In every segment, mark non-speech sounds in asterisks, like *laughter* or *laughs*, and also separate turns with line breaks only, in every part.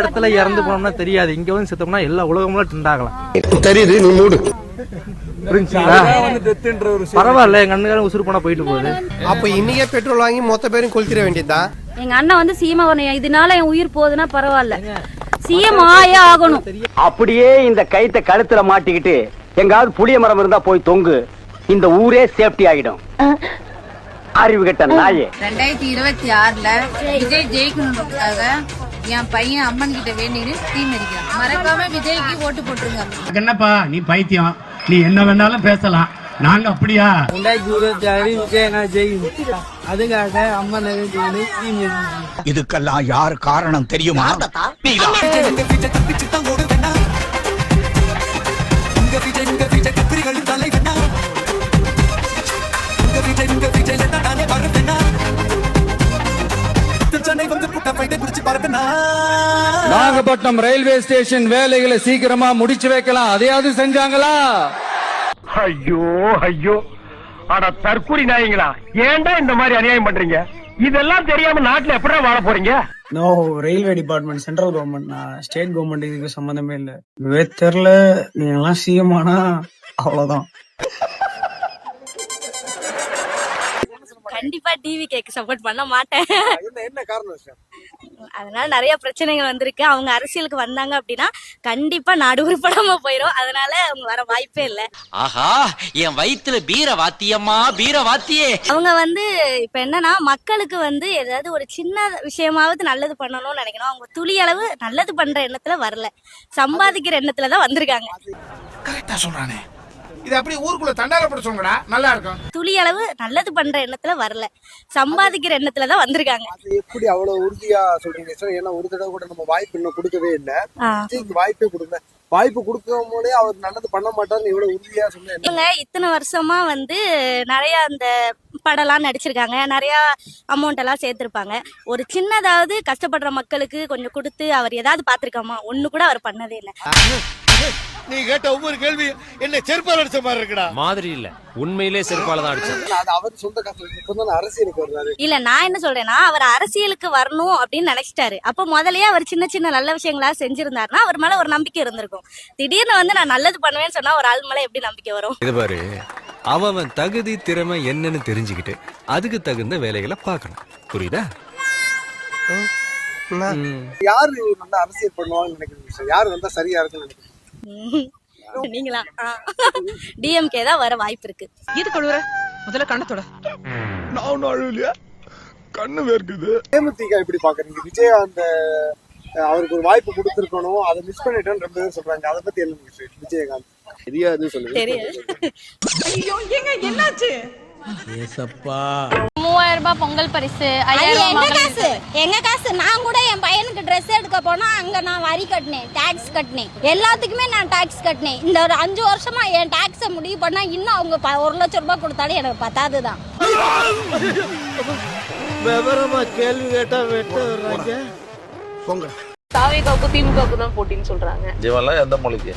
இடத்துல இறந்து போனோம்னா தெரியாது. இங்க வந்து செத்தோம்னா எல்லா உலகமும் ட்ரெண்ட்
தெரியுது நீ மூடு.
புரிஞ்சுங்களா பரவாயில்ல எங்க அண்ணன் உசுறு போனா போயிட்டு போகுது.
அப்ப இன்னைக்கே பெட்ரோல் வாங்கி மொத்த பேரும் கொளுத்திட வேண்டியதுதான்
எங்க அண்ணன் வந்து சீமா வரணும் இதனால என் உயிர் போகுதுன்னா பரவாயில்ல. சிஎம் ஆயே ஆகணும்.
அப்படியே இந்த கைத்த கழுத்துல மாட்டிக்கிட்டு எங்காவது புளிய மரம் இருந்தா போய் தொங்கு. இந்த ஊரே சேஃப்டி ஆகிடும் அறிவு கெட்ட நாயே.
ரெண்டாயிரத்தி இருபத்தி ஆறுல விஜய் ஜெயிக்கணுன்றதுக்காக என் பையன் அம்மன் கிட்ட வேண்டின்னு தீ மிதிக்கிறான். மறக்காம விஜய்க்கு ஓட்டு போட்டுருங்க.
என்னப்பா? நீ பைத்தியம். நீ என்ன வேணாலும் பேசலாம். நாங்க அப்படியா?
இதுக்கெல்லாம் யார் காரணம் தெரியுமா?
நாகப்பட்டினம் ரயில்வே ஸ்டேஷன் வேலைகளை சீக்கிரமா முடிச்சு வைக்கலாம். அதையாவது செஞ்சாங்களா?
ஐயோ ஐயோ. அட தற்கூரி நாயங்களா ஏன்டா இந்த மாதிரி அநியாயம் பண்றீங்க? இதெல்லாம் தெரியாம நாட்டுல எப்படா வாழ போறீங்க?
No railway department central government நான் ஸ்டேட் கவர்மெண்ட் இதுக்கு சம்மந்தமே இல்லை. இதுவே தெரில நீங்க எல்லாம் சிஎம் ஆனா அவ்வளவுதான்.
கண்டிப்பா டிவி கேக்கு சப்போர்ட் பண்ண மாட்டேன்.
என்ன காரணம்
அதனால நிறைய பிரச்சனைகள் வந்திருக்கு. அவங்க அரசியலுக்கு வந்தாங்க அப்படின்னா கண்டிப்பா நாடு உருப்படாம போயிரும். அதனால அவங்க வர வாய்ப்பே இல்ல.
ஆஹா என் வயித்துல பீர வாத்தியம்மா பீர வாத்தியே.
அவங்க வந்து இப்ப என்னன்னா மக்களுக்கு வந்து ஏதாவது ஒரு சின்ன விஷயமாவது நல்லது பண்ணணும்னு நினைக்கணும். அவங்க துளி அளவு நல்லது பண்ற எண்ணத்துல வரல. சம்பாதிக்கிற எண்ணத்துல தான் வந்திருக்காங்க
கரெக்டா சொல்றானே.
இது அப்படியே ஊருக்குள்ள தண்டார போட சொல்லுங்கடா. நல்லா இருக்கும்.
துளி அளவு நல்லது பண்ற எண்ணத்துல வரல. சம்பாதிக்கிற எண்ணத்துல தான் வந்திருக்காங்க.
அது எப்படி அவ்வளவு உறுதியா சொல்றீங்க? சார் ஏன்னா ஒரு தடவை கூட நம்ம வாய்ப்பு இன்னும் கொடுக்கவே இல்ல. வாய்ப்பே கொடுங்க வாய்ப்பு கொடுக்கும் போதே அவர் நல்லது பண்ண மாட்டாருன்னு இவ்வளவு உறுதியா சொன்ன
இவங்க இத்தனை வருஷமா வந்து நிறைய அந்த படம்லாம் நடிச்சிருக்காங்க. நிறைய அமௌண்ட் எல்லாம் சேர்த்திருப்பாங்க. ஒரு சின்னதாவது கஷ்டப்படுற மக்களுக்கு கொஞ்சம் கொடுத்து அவர் ஏதாவது பார்த்திருக்காமா? ஒண்ணு கூட அவர் பண்ணதே இல்லை.
நீ கேட்ட ஒவ்வொரு கேள்வி என்ன செருப்பால் அடிச்ச மாதிரி இருக்குடா.
மாதிரி இல்ல. உண்மையிலே செருப்பால தான்
அரசியலுக்கு வர்றாரு.
இல்ல நான் என்ன சொல்றேன்னா அவர் அரசியலுக்கு வரணும் அப்படின்னு நினைச்சிட்டாரு. அப்ப முதல்லயே அவர் சின்ன சின்ன நல்ல விஷயங்களா செஞ்சிருந்தாருன்னா அவர் மேல ஒரு நம்பிக்கை இருந்திருக்கும். திடீர்னு வந்து நான் நல்லது பண்ணுவேன்னு சொன்னா ஒரு ஆள் மேல எப்படி நம்பிக்கை வரும்?
இது பாரு அவன் தகுதி திறமை என்னன்னு தெரிஞ்சுக்கிட்டு அதுக்கு தகுந்த வேலைகளை பார்க்கணும். புரியுதா?
யாரு நல்லா அரசியல் பண்ணுவாங்கன்னு நினைக்கிறீங்க சார்? யாரு வந்தா சரியா இருக்குன்னு நினைக்கிறீங்க.
நீங்களா? டிஎம்கே தான் வர வாய்ப்பு இருக்கு.
இது கழுவுற? முதல்ல கண்ணத்தோட
தேமுதிக எப்படி பாக்குறீங்க? விஜய் அந்த அவருக்கு ஒரு வாய்ப்பு கொடுத்திருக்கணும். அதை மிஸ் பண்ணிட்டேன்னு ரொம்ப பேர் சொல்றாங்க. அதை பத்தி என்ன விஜயகாந்த். தெரியாது சொல்லுங்க
தெரியாது.
ஐயோ ஏங்க என்னாச்சு?
மூவாயிரம் ரூபாய் பொங்கல் பரிசு
எங்க காசு? எங்க காசு? நான் கூட என் பையனுக்கு ட்ரெஸ் எடுக்க போனா அங்க நான் வரி கட்டினேன் டாக்ஸ் கட்டினேன். எல்லாத்துக்குமே நான் டாக்ஸ் கட்டினேன். இந்த ஒரு அஞ்சு வருஷமா என் டாக்ஸை முடிவு பண்ணா இன்னும் அவங்க ஒரு லட்சம் ரூபாய் கொடுத்தாலும் எனக்கு பத்தாதுதான்
விவரமா கேள்வி கேட்டா வெட்ட வர்றாங்க. போங்க.
தாவேகாவுக்கும் திமுகவுக்கும் தான் போட்டின்னு சொல்றாங்க.
இவெல்லாம் எந்த மொழிக்கு?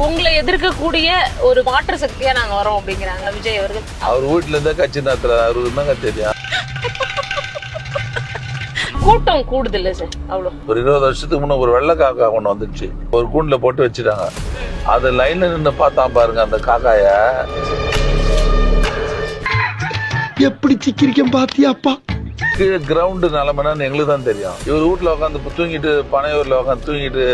உங்களை எதிர்க்கக்கூடிய ஒரு மாற்று சக்தியா நாங்க வரோம் அப்படிங்கிறாங்க விஜய் அவர்கள்.
அவர் வீட்டுல இருந்தா கட்சி நடத்துற அவருக்கு என்னங்க தெரியும்
கூட்டம் கூடுதல் சார் அவ்வளவு
ஒரு இருபது வருஷத்துக்கு முன்ன ஒரு வெள்ளை காக்கா ஒண்ணு வந்துச்சு. ஒரு கூண்டுல போட்டு வச்சுட்டாங்க. அது லைன்ல நின்னு பார்த்தான் பாருங்க அந்த காக்காய.
எப்படி சிக்கிரிக்கம் பாத்தியாப்பா
கீழே கிரவுண்டு நிலமைன்னு எங்களுக்கு தான் தெரியும். இவர் வீட்டுல உட்காந்து தூங்கிட்டு பனையூர்ல உட்காந்து தூங்கிட்டு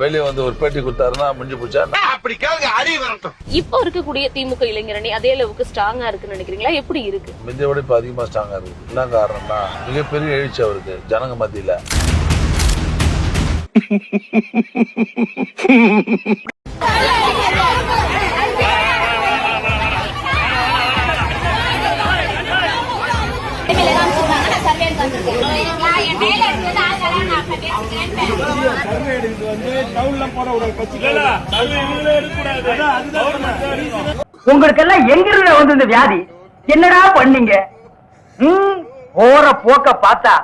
வெளியே வந்து ஒரு பேட்டி கொடுத்தாருன்னா முடிஞ்சு போச்சா?
அப்படி கேளுங்க அறிவு வரட்டும்.
இப்போ இருக்கக்கூடிய திமுக இளைஞரணி அதே அளவுக்கு ஸ்ட்ராங்கா இருக்குன்னு நினைக்கிறீங்களா? எப்படி இருக்கு?
மிஞ்ச விட இப்ப அதிகமா ஸ்ட்ராங்கா இருக்கு. என்ன காரணம்னா மிகப்பெரிய எழுச்சி அவருக்கு ஜனங்க மத்தியில. *laughs* உங்களுக்கெல்லாம் எங்கிருந்து வந்து இந்த வியாதி? என்னடா பண்ணீங்க? ம், போற போக்க பார்த்தா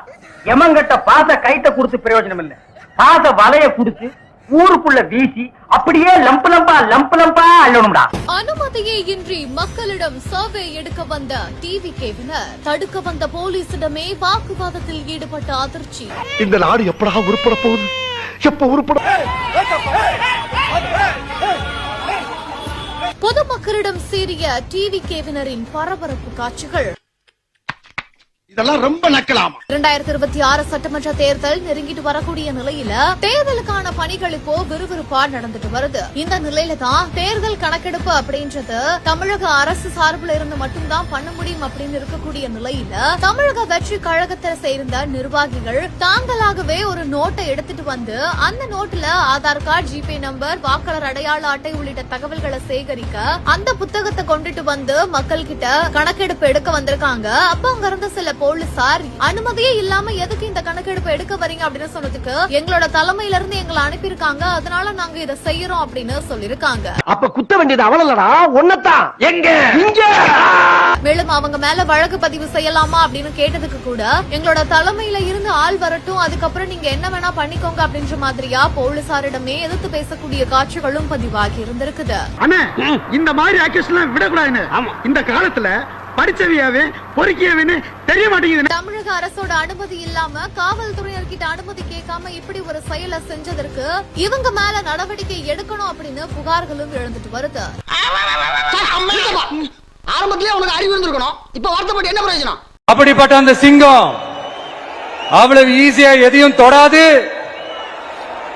எமங்கட்ட பாச கைத்த கொடுத்து பிரயோஜனம் இல்லை. பாச வலைய குடுத்து ஊருக்குள்ள வீசி அப்படியே லம்பு லம்பா லம்பு லம்பா அள்ளணும்டா.
அனுமதியே இன்றி மக்களிடம் சர்வே எடுக்க வந்த டிவி கேவினர் தடுக்க வந்த போலீசிடமே வாக்குவாதத்தில் ஈடுபட்ட அதிர்ச்சி.
இந்த நாடு எப்படா உருப்பட போகுது? எப்ப உருப்பட
பொதுமக்களிடம் சீறிய டிவி கேவினரின் பரபரப்பு காட்சிகள்.
இதெல்லாம் ரொம்ப நக்கலாமா?
இரண்டாயிரத்தி இருபத்தி ஆறு சட்டமன்ற தேர்தல் நெருங்கிட்டு வரக்கூடிய நிலையில தேர்தலுக்கான பணிகள் இப்போ விறுவிறுப்பா நடந்துட்டு வருது. இந்த நிலையில தான் தேர்தல் கணக்கெடுப்பு அப்படின்றது தமிழக அரசு சார்பில் இருந்து மட்டும்தான் பண்ண முடியும் அப்படின்னு இருக்கக்கூடிய நிலையில தமிழக வெற்றி கழகத்தை சேர்ந்த நிர்வாகிகள் தாங்களாகவே ஒரு நோட்டை எடுத்துட்டு வந்து அந்த நோட்டுல ஆதார் கார்டு ஜிபே நம்பர் வாக்காளர் அடையாள அட்டை உள்ளிட்ட தகவல்களை சேகரிக்க அந்த புத்தகத்தை கொண்டுட்டு வந்து மக்கள் கிட்ட கணக்கெடுப்பு எடுக்க வந்திருக்காங்க. அப்ப அங்க இருந்த சில போலீசார் அனுமதியே இல்லாம எதுக்கு இந்த கணக்கெடுப்பு எடுக்க வரீங்க அப்படின்னு சொன்னதுக்கு எங்களோட தலைமையில இருந்து எங்களை அனுப்பியிருக்காங்க. அதனால நாங்க இதை செய்யறோம் அப்படின்னு சொல்லிருக்காங்க
அப்ப குத்த வேண்டியது அவளல்லடா ஒன்னதான் எங்க? இங்க.
மேலும் அவங்க மேல வழக்கு பதிவு செய்யலாமா அப்படின்னு கேட்டதுக்கு கூட எங்களோட தலைமையில இருந்து ஆள் வரட்டும் அதுக்கப்புறம் நீங்க என்ன வேணா பண்ணிக்கோங்க அப்படின்ற மாதிரியா போலீசாரிடமே எதிர்த்து பேசக்கூடிய காட்சிகளும் பதிவாகி இருந்திருக்குது.
இந்த மாதிரி ஆக்ஷன்லாம் விடக்கூடாதுன்னு. இந்த காலத்துல படிச்சவியாவே பொறுக்கியவன்னு தெரிய மாட்டேங்குது
தமிழக அரசோட அனுமதி இல்லாம காவல்துறையினர்கிட்ட அனுமதி கேட்காம இப்படி ஒரு செயலை செஞ்சதற்கு இவங்க மேல நடவடிக்கை எடுக்கணும் அப்படின்னு புகார்களும் எழுந்துட்டு வருது.
ஆரம்பத்திலே உனக்கு அறிவு இருந்திருக்கணும். இப்ப வருத்தப்பட்டு என்ன பிரயோஜனம்?
அப்படிப்பட்ட அந்த சிங்கம் அவ்வளவு ஈஸியா எதையும் தொடாது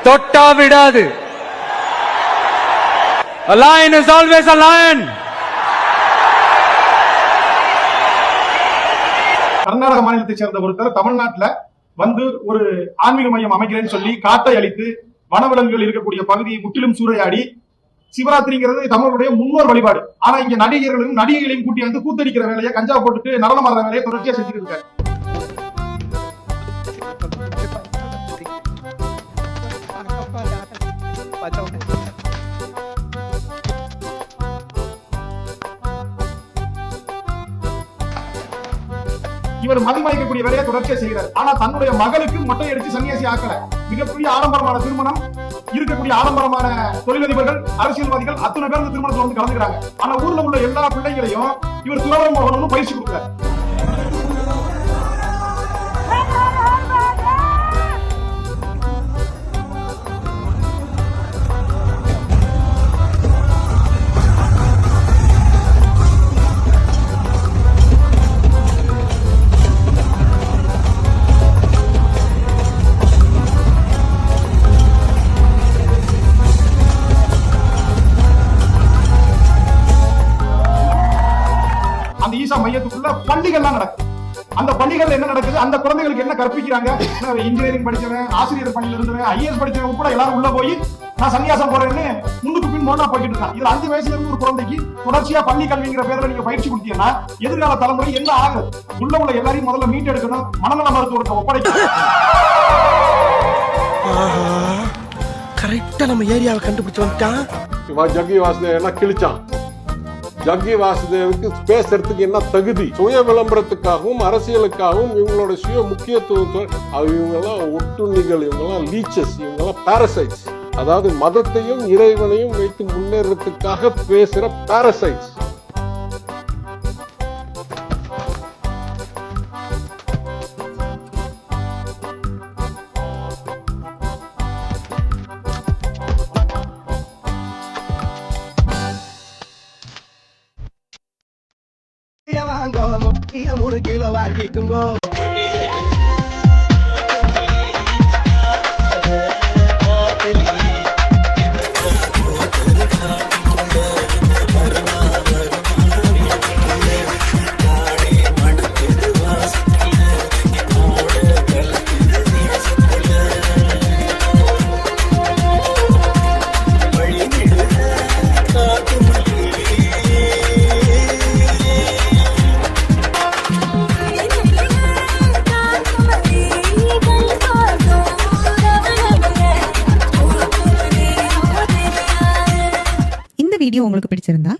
தொட்டா விடாது. A lion is always a lion.
Karnataka மாநிலத்தை சேர்ந்த ஒருத்தர் தமிழ்நாட்டுல வந்து ஒரு ஆன்மீக மையம் அமைக்கிறேன்னு சொல்லி காட்டை அழித்து வனவிலங்குகள் இருக்கக்கூடிய பகுதியை முற்றிலும் சூறையாடி சிவராத்திரிங்கிறது தமிழருடைய முன்னோர் வழிபாடு. ஆனா இங்க நடிகர்களும் நடிகைகளையும் கூட்டி வந்து கூத்தடிக்கிற வேலையை கஞ்சா போட்டுட்டு நடனம் ஆடுற வேலையை தொடர்ச்சியா செஞ்சுட்டு இருக்காரு. இவர் மதிமயக்கக்கூடிய வேலையை தொடர்ச்சியா செய்கிறார். ஆனா தன்னுடைய மகளுக்கு மொட்டை அடிச்சு சன்னியாசி ஆக்கல. மிகப்பெரிய ஆடம்பரமான திருமணம் இருக்கக்கூடிய ஆடம்பரமான தொழிலதிபர்கள் அரசியல்வாதிகள் அத்தனை பேர் இந்த திருமணத்துல வந்து கலந்துக்கிறாங்க. ஆனா ஊர்ல உள்ள எல்லா பிள்ளைகளையும் இவர் துறவரம் போகணும்னு பயிற்சி கொடுக்குறாரு. மையத்துக்குள்ள பள்ளிகள்லாம் நடக்கும். அந்த பள்ளிகள்ல என்ன நடக்குது? அந்த குழந்தைகளுக்கு என்ன கற்பிக்கிறாங்க? இன்ஜினியரிங் படிச்சவன் ஆசிரியர் பணியில இருந்தவன் ஐஏஎஸ் படிச்சவன் கூட எல்லாரும் உள்ள போய் நான் சன்னியாசம் போறேன்னு முன்னுக்கு பின் மோனா போய்கிட்டு இருக்கான். இதுல அஞ்சு வயசுல இருந்து ஒரு குழந்தைக்கு தொடர்ச்சியா பள்ளி கல்விங்கிற பேர்ல நீங்க பயிற்சி கொடுத்தீங்கன்னா எதிர்கால தலைமுறை என்ன ஆகுது? உள்ள உள்ள எல்லாரையும் முதல்ல மீட் எடுக்கணும். மனநல மருத்துவத்தை ஒப்படைக்கணும்.
கரெக்டா நம்ம ஏரியாவை கண்டுபிடிச்சு வந்துட்டான்.
ஜக்கி வாசுதேவ் என்ன கிழிச்சான். ஜக்கி வாசுதேவுக்கு பேசுறதுக்கு என்ன தகுதி? சுய விளம்பரத்துக்காகவும் அரசியலுக்காகவும் இவங்களோட சுய முக்கியத்துவத்தை இவங்கெல்லாம் ஒட்டுண்ணிகள் இவங்கெல்லாம் லீச்சஸ் இவங்கெல்லாம் பாரசைட்ஸ் அதாவது மதத்தையும் இறைவனையும் வைத்து முன்னேறதுக்காக பேசுற parasites
மூணு கிலோ வாங்கிக்குங்கோ